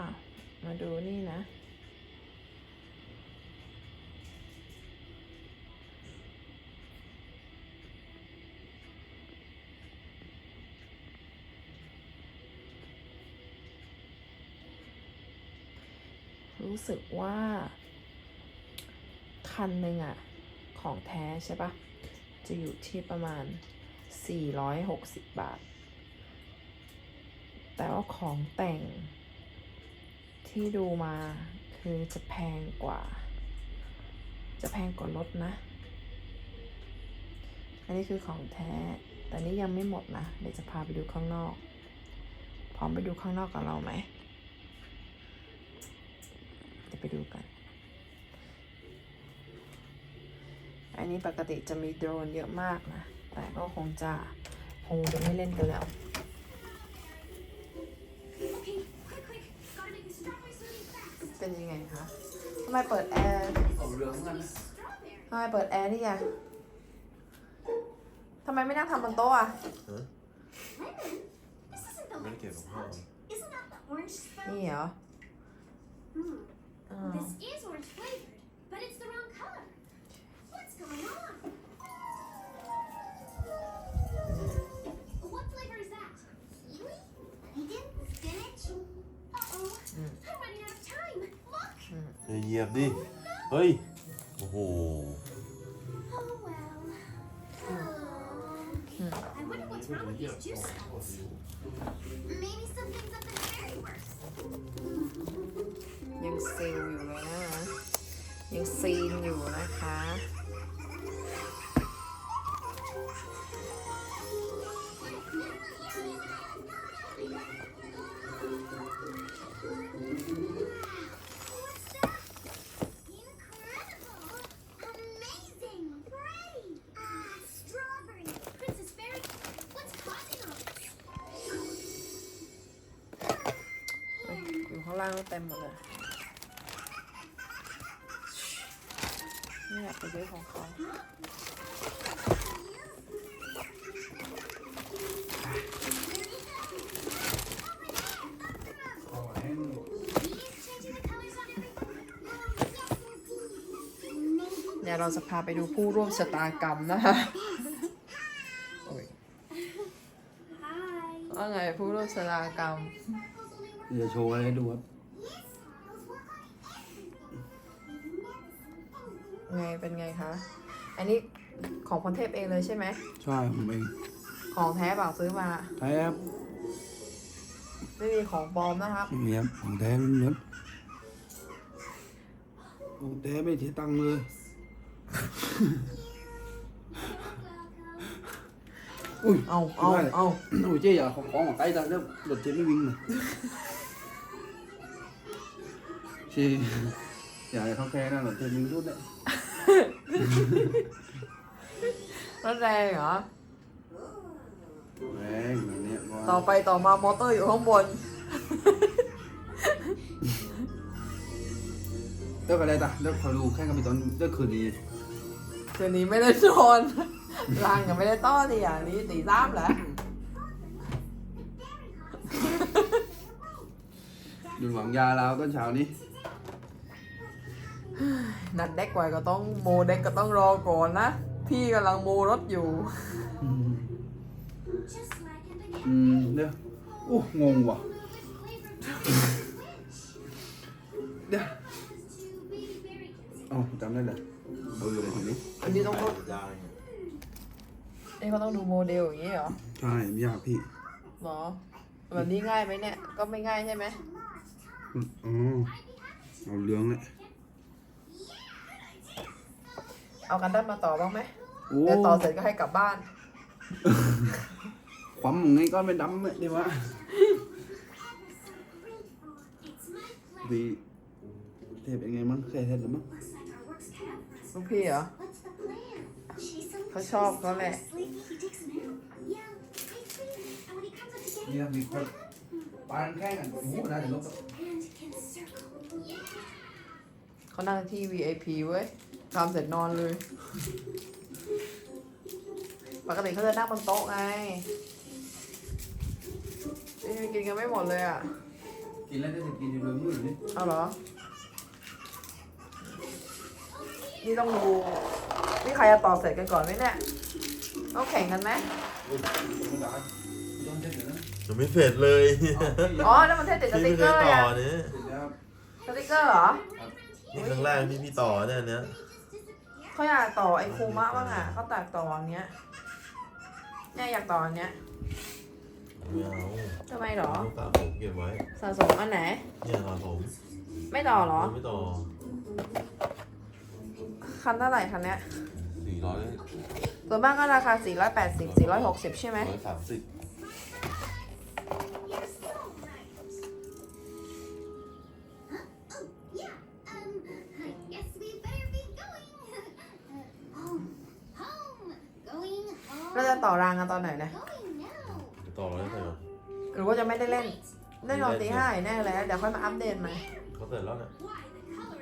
อ้าวมาดูนี่นะ รู้สึกว่า คันหนึ่งอะของแท้ใช่ปะจะอยู่ที่ประมาณ 460 บาท แต่ว่าของแต่ง ที่ดูมาคือจะแพงกว่า จะแพงกว่ารถนะ อันนี้คือของแท้ แต่นี่ยังไม่หมดนะ เดี๋ยวจะพาไปดูข้างนอก พร้อมไปดูข้างนอกกับเราไหมเดี๋ยวไปดูกัน อันนี้ปกติจะมีโดรนเยอะมากนะ แต่ก็คงจะคงจะไม่เล่นกันแล้ว เป็นยังไงคะทำไมเปิดแอร์เอาเรื่องกันนะ Strawberry. ทำไมเปิดแอร์นี่อะทำไมไม่นั่งทำบนโต๊ะอะ Lemon? This isn't the ไม่ได้เกี่ยว lemon กับพ่อ smell. Isn't that the orange smell? นี่เหรอ Hmm. อ้าว This is orange flavored, but it's อย่าเหยียบดิ เฮ้ย โอ้โห Oh well. I wonder what's wrong with these juice cells. Maybe something's up in the berry works. ยังซีลอยู่เลยนะ ยังซีนอยู่นะคะ เต็มหมดเลยไม่อยากไปซื้อของเขา He's changing the colors on everything. Oh, yes, indeed. Maybe เดี๋ยวเราจะพาไปดูผู้ร่วมชะตากรรมนะคะโอ้ย Hi. ว่าไงผู้ร่วมชะตากรรม Sparkles only work เดี๋ยวโชว์อะไรให้ดูครับ ไงเป็นไงคะ อันนี้ของพรเทพเองเลยใช่ไหม ใช่ผมเอง ของแท้เปล่าซื้อมา แท้ครับไม่มีของปลอมนะครับนี่ครับของแท้ล้วนๆของแท้ไม่เสียตังค์เลย อุ้ยเอาเอาเอาโอ้ยเจ๊อย่าของของมาใกล้จังเดี๋ยวรถเจ๊ไม่วิ่งเลยเจ๊อย่าให้เขาแค่นะรถเจ๊วิ่งสุดเลย รถแรงเหรอ แรงแบบเนี้ยว่าต่อไปต่อมามอเตอร์อยู่ข้างบนเดี๋ยวอะไรตาเดี๋ยวคอยดูแข่งกันไปตอนเดี๋ยวคืนนี้คืนนี้ไม่ได้นอนรังยังไม่ได้ต้อนเลยอย่างนี้ตีสามแล้วดูหวังยาลาวต้นเช้านี้ นัดเด็กไว้ก็ต้องโมเด็กก็ต้องรอก่อนนะ พี่กำลังโมรถอยู่ Just like in the อืมเดี๋ยวอู้งงว่ะ lemon flavored เดี๋ยว to baby berrykins. อ๋อจำได้เลยเบอร์เลยทีนี้อันนี้ต้องนี่เขาต้องดูโมเดลอย่างนี้เหรอใช่ไม่ยากพี่หรอแบบนี้ง่ายไหมเนี่ย ก็ไม่ง่ายใช่ไหมอืมอ๋อเอาเหลืองเลย เอากันดั้มมาต่อบ้างไหมโอ้เดี๋ยวต่อเสร็จก็ให้กลับบ้าน ความมึงไงก็ไม่ดำเลยดีวะ It's my pleasure. พี่เทปเป็นไงมั้งเคยเทปหรือมั้ง Looks like our work's cut out for us. ลูกพี่เหรอ What's the plan? Chase him. เขาชอบเขาแหละ Sleepy, he takes a nap. Yeah, he's sleepy. And when he comes up to get เนี่ยมีคนปานแข่งกันโอ้โหน่าจะลบ and can circle. Yeah. เขานั่งที่ VIP เว้ย ทำเสร็จนอนเลย ปกติเขาจะนั่งบนโต๊ะไงนี่กินกันไม่หมดเลยอะ กินแล้วจะกินอยู่เรื่องมือนี่เอาเหรอ นี่ต้องดูนี่ใครจะต่อเสร็จกันก่อนไหมเนี่ยต้องแข่งกันไหมอุ้ยธรรมดาต้องเช็ดนะยังไม่เสร็จเลยอ๋อแล้วมันเทติดสพี่ติ๊ไม่กเคเกยอร์ต่อยังเนี่ยเสร็จแล้วสติ๊กเกอร์เหรอ นี่ครั้งแรกที่พี่ต่อเนี่ยอันเนี้ย เขาอยากต่อไอ้คูมะบ้างอะเขาตัดต่ออันเนี้ยเนี่ยอยากต่ออันเนี้ยไม่เอาทำไมเหรอต้องสะผมเก็บไว้สะสมอันไหน เนี่ยสะผมไม่ต่อเหรอ ไม่ต่อคันเท่าไหร่คันเนี้ยสี่ร้อยส่วนมากก็ราคา 480 460 ใช่ไหมร้อยสามสิบ เราจะต่อรางกันตอนไหนนะ Going now. จะต่อร้อยเท่าไหร่หรือว่าจะไม่ได้เล่น Right. เล่นตอนตีห้าแน่เลยเดี๋ยวค่อยมาอัปเดตใหม่เขาเสร็จแล้วเนี่ย Why,